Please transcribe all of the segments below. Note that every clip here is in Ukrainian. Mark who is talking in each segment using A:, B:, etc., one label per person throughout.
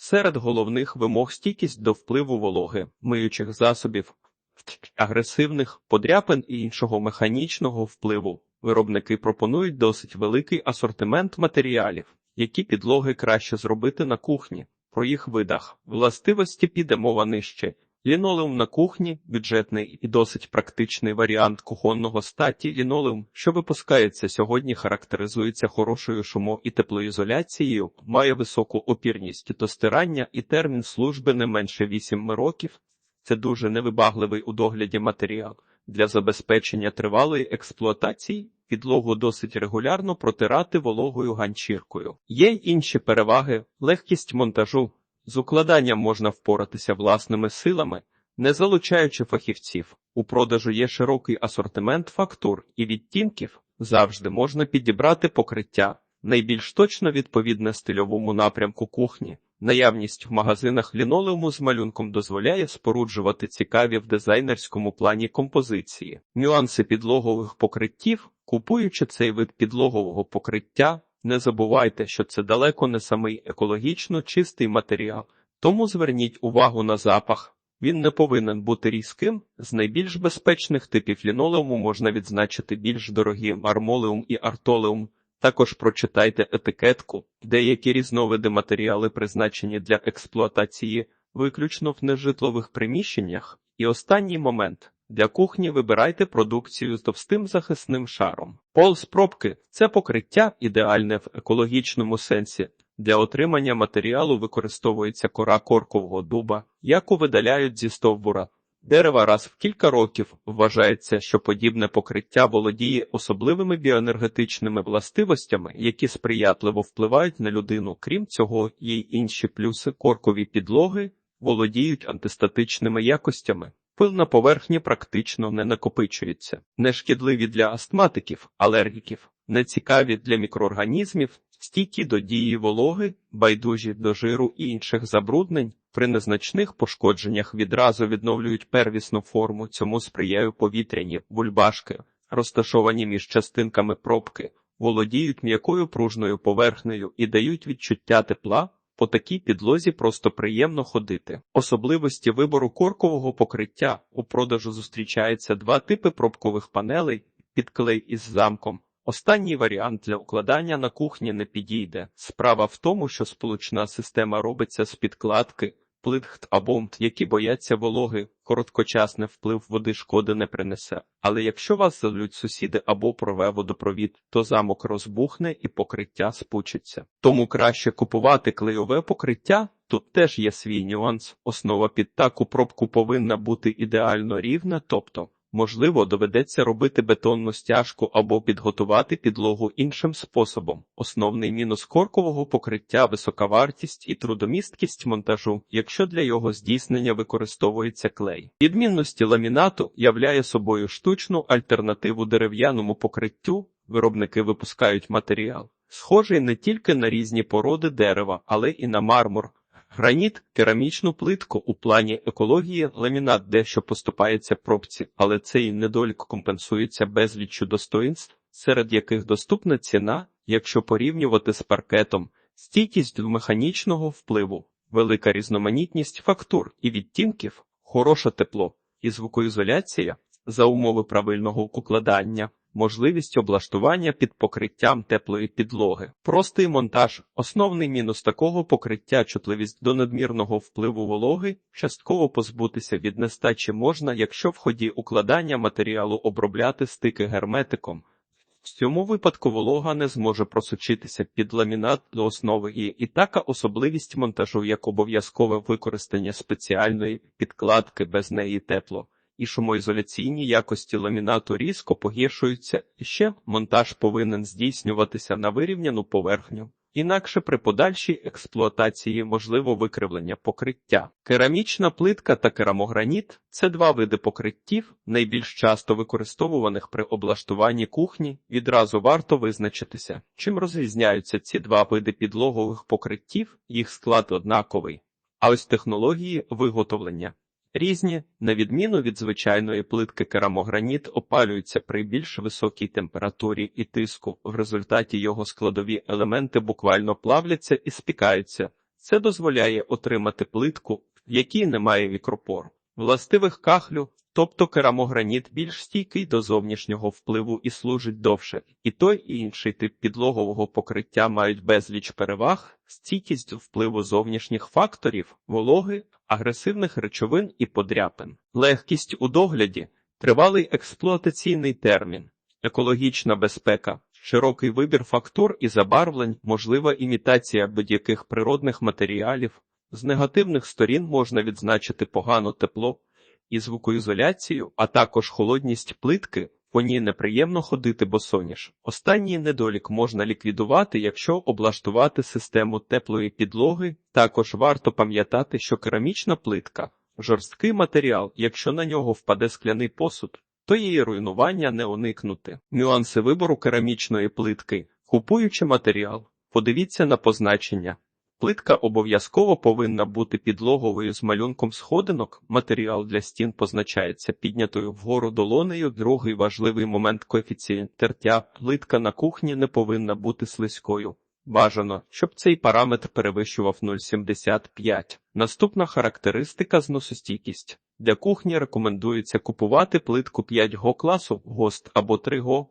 A: Серед головних вимог стійкість до впливу вологи, миючих засобів, агресивних подряпин і іншого механічного впливу. Виробники пропонують досить великий асортимент матеріалів, які підлоги краще зробити на кухні. Про їх видах властивості піде мова нижче. Лінолеум на кухні бюджетний і досить практичний варіант кухонного статі. Лінолеум, що випускається сьогодні, характеризується хорошою шумо- і теплоізоляцією, має високу опірність до стирання і термін служби не менше 8 років. Це дуже невибагливий у догляді матеріал. Для забезпечення тривалої експлуатації підлогу досить регулярно протирати вологою ганчіркою. Є й інші переваги, легкість монтажу. З укладанням можна впоратися власними силами, не залучаючи фахівців. У продажу є широкий асортимент фактур і відтінків. Завжди можна підібрати покриття, найбільш точно відповідне стильовому напрямку кухні. Наявність в магазинах лінолеуму з малюнком дозволяє споруджувати цікаві в дизайнерському плані композиції. Нюанси підлогових покриттів, купуючи цей вид підлогового покриття, не забувайте, що це далеко не самий екологічно чистий матеріал, тому зверніть увагу на запах. Він не повинен бути різким. З найбільш безпечних типів лінолеуму можна відзначити більш дорогі мармолеум і артолеум. Також прочитайте етикетку, деякі різновиди матеріали призначені для експлуатації виключно в нежитлових приміщеннях. І останній момент для кухні вибирайте продукцію з товстим захисним шаром. Пол з пробки це покриття ідеальне в екологічному сенсі. Для отримання матеріалу використовується кора коркового дуба, яку видаляють зі стовбура. Дерева раз в кілька років вважається, що подібне покриття володіє особливими біоенергетичними властивостями, які сприятливо впливають на людину. Крім цього, є інші плюси коркові підлоги володіють антистатичними якостями. Пил на поверхні практично не накопичується, нешкідливі для астматиків, алергіків, нецікаві для мікроорганізмів, стійкі до дії вологи, байдужі до жиру і інших забруднень. При незначних пошкодженнях відразу відновлюють первісну форму, цьому сприяють повітряні бульбашки, розташовані між частинками пробки, володіють м'якою пружною поверхнею і дають відчуття тепла. По такій підлозі просто приємно ходити. Особливості вибору коркового покриття у продажу зустрічаються два типи пробкових панелей під клей із замком. Останній варіант для укладання на кухні не підійде. Справа в тому, що сполучна система робиться з підкладки, плитхт або мт, які бояться вологи, короткочасний вплив води шкоди не принесе. Але якщо вас залють сусіди або прове водопровід, то замок розбухне і покриття спучиться. Тому краще купувати клейове покриття. Тут теж є свій нюанс. Основа під таку пробку повинна бути ідеально рівна, тобто Можливо, доведеться робити бетонну стяжку або підготувати підлогу іншим способом. Основний мінус коркового покриття висока вартість і трудомісткість монтажу, якщо для його здійснення використовується клей. Відмінності ламінату являє собою штучну альтернативу дерев'яному покриттю. Виробники випускають матеріал, схожий не тільки на різні породи дерева, але і на мармур, Граніт, керамічну плитку у плані екології, ламінат дещо поступається пробці, але цей недолік компенсується безліччю достоїнств, серед яких доступна ціна, якщо порівнювати з паркетом, стійкість до механічного впливу, велика різноманітність фактур і відтінків, хороше тепло і звукоізоляція за умови правильного укладання можливість облаштування під покриттям теплої підлоги. Простий монтаж, основний мінус такого покриття, чутливість до надмірного впливу вологи, частково позбутися від нестачі можна, якщо в ході укладання матеріалу обробляти стики герметиком. В цьому випадку волога не зможе просочитися під ламінат до основи і, і така особливість монтажу як обов'язкове використання спеціальної підкладки без неї тепло і шумоізоляційні якості ламінату різко погіршуються, ще монтаж повинен здійснюватися на вирівняну поверхню. Інакше при подальшій експлуатації можливо викривлення покриття. Керамічна плитка та керамограніт це два види покриттів, найбільш часто використовуваних при облаштуванні кухні. Відразу варто визначитися, чим розрізняються ці два види підлогових покриттів, їх склад однаковий. А ось технології виготовлення Різні, на відміну від звичайної плитки керамограніт, опалюються при більш високій температурі і тиску. В результаті його складові елементи буквально плавляться і спікаються. Це дозволяє отримати плитку, в якій немає вікропор, Властивих кахлю, тобто керамограніт більш стійкий до зовнішнього впливу і служить довше, і той і інший тип підлогового покриття мають безліч переваг, стійкість впливу зовнішніх факторів, вологи, агресивних речовин і подряпин, легкість у догляді, тривалий експлуатаційний термін, екологічна безпека. Широкий вибір фактур і забарвлень, можлива імітація будь-яких природних матеріалів. З негативних сторін можна відзначити погано тепло і звукоізоляцію, а також холодність плитки. По ній неприємно ходити босоніж. Останній недолік можна ліквідувати, якщо облаштувати систему теплої підлоги. Також варто пам'ятати, що керамічна плитка жорсткий матеріал, якщо на нього впаде скляний посуд, то її руйнування не уникнути. Нюанси вибору керамічної плитки, купуючи матеріал, подивіться на позначення. Плитка обов'язково повинна бути підлоговою з малюнком сходинок. Матеріал для стін позначається піднятою вгору долонею. Другий важливий момент коефіцієнт тертя. Плитка на кухні не повинна бути слизькою. Бажано, щоб цей параметр перевищував 0,75. Наступна характеристика зносостійкість. Для кухні рекомендується купувати плитку 5 го класу ГОСТ або 3 го.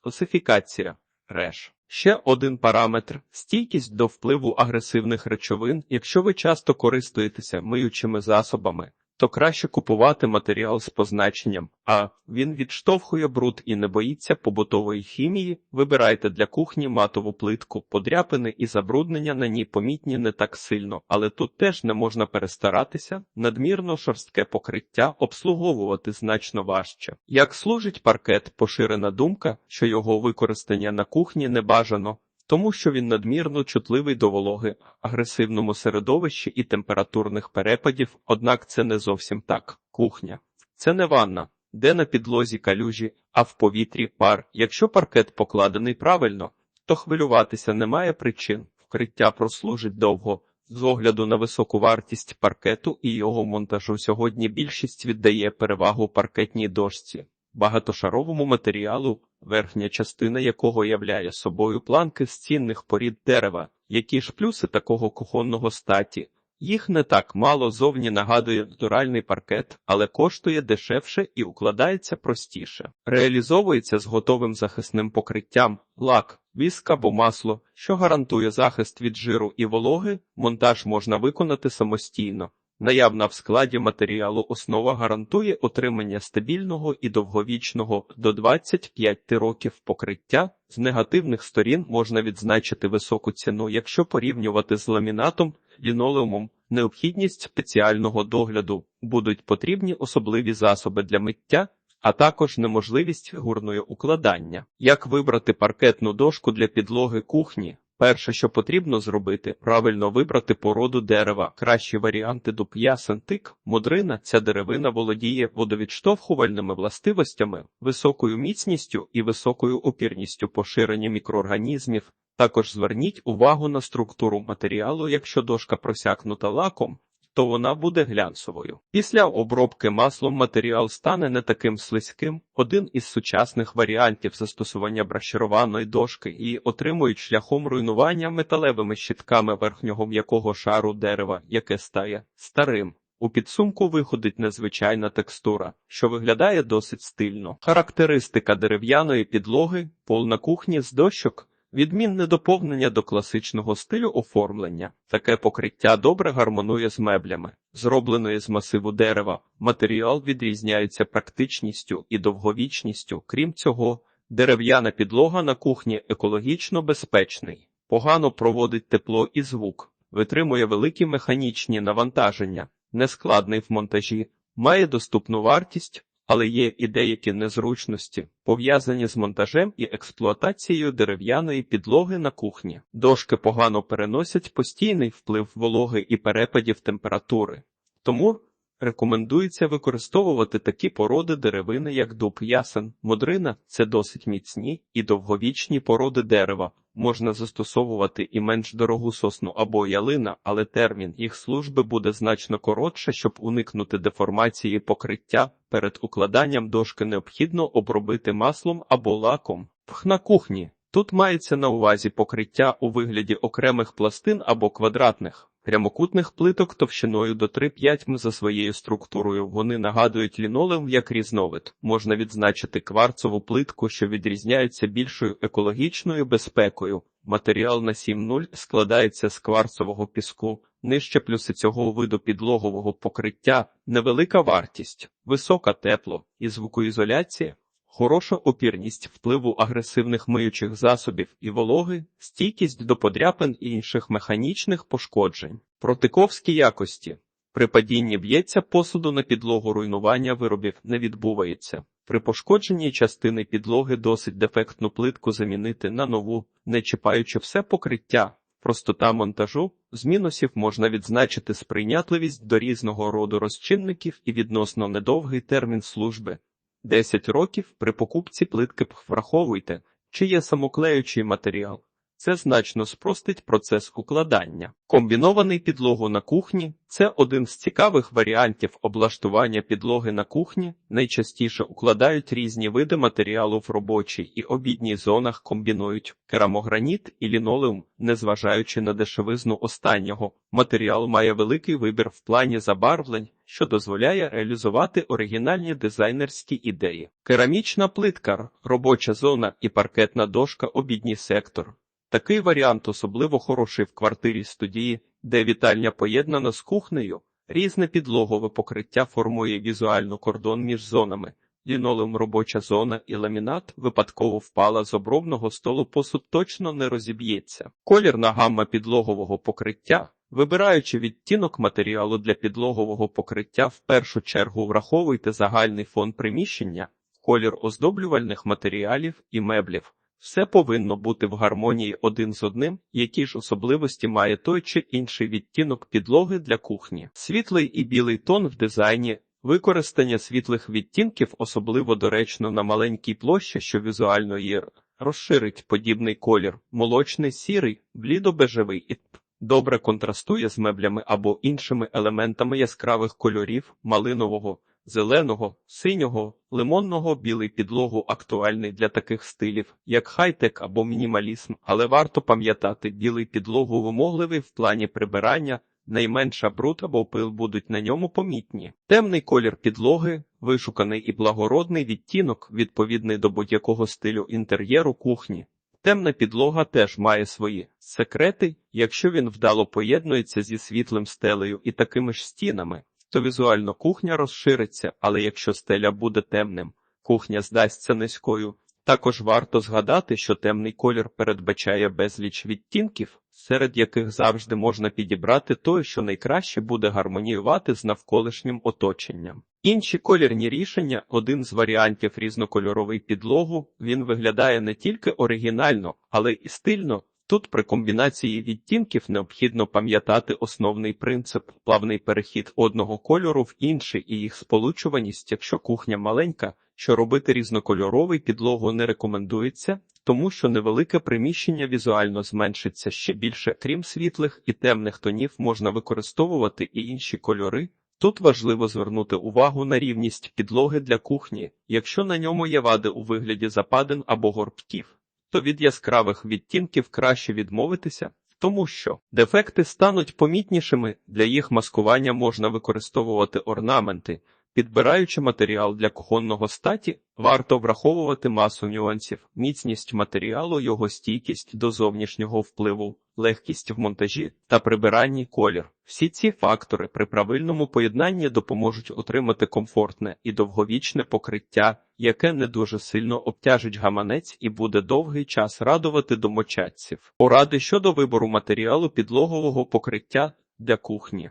A: Класифікація РЕШ. Ще один параметр стійкість до впливу агресивних речовин. Якщо ви часто користуєтеся миючими засобами, то краще купувати матеріал з позначенням, а він відштовхує бруд і не боїться побутової хімії. Вибирайте для кухні матову плитку, подряпини і забруднення на ній помітні не так сильно, але тут теж не можна перестаратися. Надмірно шорстке покриття обслуговувати значно важче. Як служить паркет, поширена думка, що його використання на кухні не бажано. Тому що він надмірно чутливий до вологи, агресивному середовищі і температурних перепадів, однак це не зовсім так. Кухня це не ванна, де на підлозі калюжі, а в повітрі пар. Якщо паркет покладений правильно, то хвилюватися немає причин. Вкриття прослужить довго. З огляду на високу вартість паркету і його монтажу сьогодні більшість віддає перевагу паркетній дошці багатошаровому матеріалу, верхня частина якого являє собою планки з цінних порід дерева, які ж плюси такого кухонного статі. Їх не так мало зовні нагадує натуральний паркет, але коштує дешевше і укладається простіше. Реалізовується з готовим захисним покриттям, лак, віск або масло, що гарантує захист від жиру і вологи, монтаж можна виконати самостійно. Наявна в складі матеріалу основа гарантує отримання стабільного і довговічного до 25 років покриття. З негативних сторін можна відзначити високу ціну, якщо порівнювати з ламінатом, лінолеумом, необхідність спеціального догляду, будуть потрібні особливі засоби для миття, а також неможливість фігурної укладання. Як вибрати паркетну дошку для підлоги кухні? Перше, що потрібно зробити, правильно вибрати породу дерева. Кращі варіанти дуб'я сантик, мудрина. Ця деревина володіє водовідштовхувальними властивостями, високою міцністю і високою опірністю поширення мікроорганізмів. Також зверніть увагу на структуру матеріалу, якщо дошка просякнута лаком, то вона буде глянцевою. Після обробки маслом матеріал стане не таким слизьким. Один із сучасних варіантів застосування брашірованої дошки і отримують шляхом руйнування металевими щитками верхнього м'якого шару дерева, яке стає старим. У підсумку виходить незвичайна текстура, що виглядає досить стильно. Характеристика дерев'яної підлоги, пол на кухні з дощок. Відмінне доповнення до класичного стилю оформлення. Таке покриття добре гармонує з меблями, зробленої з масиву дерева. Матеріал відрізняється практичністю і довговічністю. Крім цього, дерев'яна підлога на кухні екологічно безпечний, погано проводить тепло і звук, витримує великі механічні навантаження, нескладний в монтажі, має доступну вартість але є і деякі незручності, пов'язані з монтажем і експлуатацією дерев'яної підлоги на кухні. Дошки погано переносять постійний вплив вологи і перепадів температури. Тому рекомендується використовувати такі породи деревини, як дуб ясен, модрина це досить міцні і довговічні породи дерева. Можна застосовувати і менш дорогу сосну або ялина, але термін їх служби буде значно коротше, щоб уникнути деформації покриття. Перед укладанням дошки необхідно обробити маслом або лаком. Пх на кухні. Тут мається на увазі покриття у вигляді окремих пластин або квадратних прямокутних плиток товщиною до 3-5 м за своєю структурою. Вони нагадують лінолеум як різновид. Можна відзначити кварцову плитку, що відрізняється більшою екологічною безпекою. Матеріал на 7.0 складається з кварцового піску. Нижче плюси цього виду підлогового покриття, невелика вартість, висока тепло і звукоізоляція, хороша опірність впливу агресивних миючих засобів і вологи, стійкість до подряпин і інших механічних пошкоджень. Протиковські якості. При падінні б'ється посуду на підлогу руйнування виробів не відбувається. При пошкодженні частини підлоги досить дефектну плитку замінити на нову, не чіпаючи все покриття. Простота монтажу з мінусів можна відзначити сприйнятливість до різного роду розчинників і відносно недовгий термін служби. 10 років при покупці плитки враховуйте, чи є самоклеючий матеріал. Це значно спростить процес укладання. Комбінований підлогу на кухні це один з цікавих варіантів облаштування підлоги на кухні. Найчастіше укладають різні види матеріалу в робочій і обідній зонах комбінують керамограніт і лінолеум, незважаючи на дешевизну останнього. Матеріал має великий вибір в плані забарвлень, що дозволяє реалізувати оригінальні дизайнерські ідеї. Керамічна плитка, робоча зона і паркетна дошка обідній сектор. Такий варіант особливо хороший в квартирі студії, де вітальня поєднана з кухнею. Різне підлогове покриття формує візуально кордон між зонами. Лінолеум робоча зона і ламінат випадково впала з обробного столу посуд точно не розіб'ється. Колірна гамма підлогового покриття. Вибираючи відтінок матеріалу для підлогового покриття, в першу чергу враховуйте загальний фон приміщення, колір оздоблювальних матеріалів і меблів. Все повинно бути в гармонії один з одним, які ж особливості має той чи інший відтінок підлоги для кухні. Світлий і білий тон в дизайні. Використання світлих відтінків особливо доречно на маленькій площі, що візуально є розширить подібний колір, молочний сірий, блідо-бежевий і добре контрастує з меблями або іншими елементами яскравих кольорів малинового, зеленого, синього, лимонного білий підлогу актуальний для таких стилів, як хай-тек або мінімалізм, але варто пам'ятати, білий підлогу вимогливий в плані прибирання, найменша бруд або пил будуть на ньому помітні. Темний колір підлоги, вишуканий і благородний відтінок, відповідний до будь-якого стилю інтер'єру кухні. Темна підлога теж має свої секрети, якщо він вдало поєднується зі світлим стелею і такими ж стінами то візуально кухня розшириться, але якщо стеля буде темним, кухня здасться низькою. Також варто згадати, що темний колір передбачає безліч відтінків, серед яких завжди можна підібрати той, що найкраще буде гармоніювати з навколишнім оточенням. Інші колірні рішення один з варіантів різнокольоровий підлогу, він виглядає не тільки оригінально, але і стильно, Тут при комбінації відтінків необхідно пам'ятати основний принцип плавний перехід одного кольору в інший і їх сполучуваність, якщо кухня маленька, що робити різнокольоровий підлогу не рекомендується, тому що невелике приміщення візуально зменшиться ще більше, крім світлих і темних тонів, можна використовувати і інші кольори. Тут важливо звернути увагу на рівність підлоги для кухні, якщо на ньому є вади у вигляді западин або горбків то від яскравих відтінків краще відмовитися, тому що дефекти стануть помітнішими, для їх маскування можна використовувати орнаменти. Підбираючи матеріал для кухонного статі, варто враховувати масу нюансів, міцність матеріалу, його стійкість до зовнішнього впливу, легкість в монтажі та прибиранні колір. Всі ці фактори при правильному поєднанні допоможуть отримати комфортне і довговічне покриття, яке не дуже сильно обтяжить гаманець і буде довгий час радувати домочадців. Поради щодо вибору матеріалу підлогового покриття для кухні.